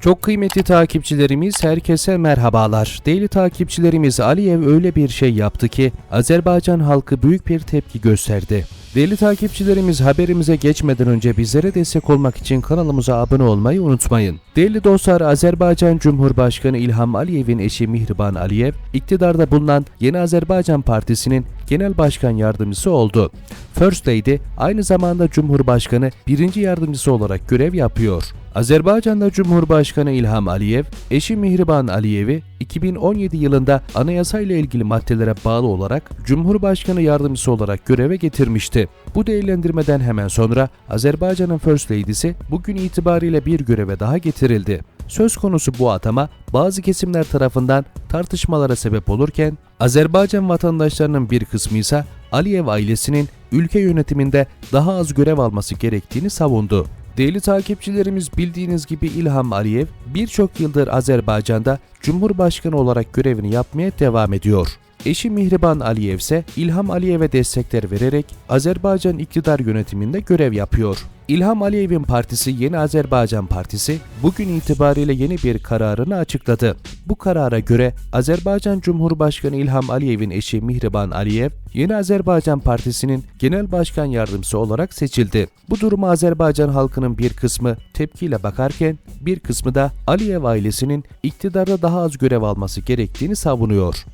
Çok kıymetli takipçilerimiz herkese merhabalar. Değerli takipçilerimiz Aliyev öyle bir şey yaptı ki Azerbaycan halkı büyük bir tepki gösterdi. Değerli takipçilerimiz haberimize geçmeden önce bizlere destek olmak için kanalımıza abone olmayı unutmayın. Değerli dostlar Azerbaycan Cumhurbaşkanı İlham Aliyev'in eşi Mihriban Aliyev, iktidarda bulunan Yeni Azerbaycan Partisi'nin genel başkan yardımcısı oldu. First Lady aynı zamanda Cumhurbaşkanı birinci yardımcısı olarak görev yapıyor. Azerbaycan'da Cumhurbaşkanı İlham Aliyev, eşi Mihriban Aliyev'i 2017 yılında anayasa ile ilgili maddelere bağlı olarak Cumhurbaşkanı yardımcısı olarak göreve getirmişti. Bu değerlendirmeden hemen sonra Azerbaycan'ın First Lady'si bugün itibariyle bir göreve daha getirildi. Söz konusu bu atama bazı kesimler tarafından tartışmalara sebep olurken Azerbaycan vatandaşlarının bir kısmı ise Aliyev ailesinin ülke yönetiminde daha az görev alması gerektiğini savundu. Değerli takipçilerimiz bildiğiniz gibi İlham Aliyev birçok yıldır Azerbaycan'da Cumhurbaşkanı olarak görevini yapmaya devam ediyor. Eşi Mihriban Aliyev ise İlham Aliyev'e destekler vererek Azerbaycan iktidar yönetiminde görev yapıyor. İlham Aliyev'in partisi Yeni Azerbaycan Partisi bugün itibariyle yeni bir kararını açıkladı. Bu karara göre Azerbaycan Cumhurbaşkanı İlham Aliyev'in eşi Mihriban Aliyev, Yeni Azerbaycan Partisi'nin genel başkan yardımcısı olarak seçildi. Bu duruma Azerbaycan halkının bir kısmı tepkiyle bakarken bir kısmı da Aliyev ailesinin iktidarda daha az görev alması gerektiğini savunuyor.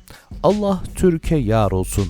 Allah Türkiye yar olsun.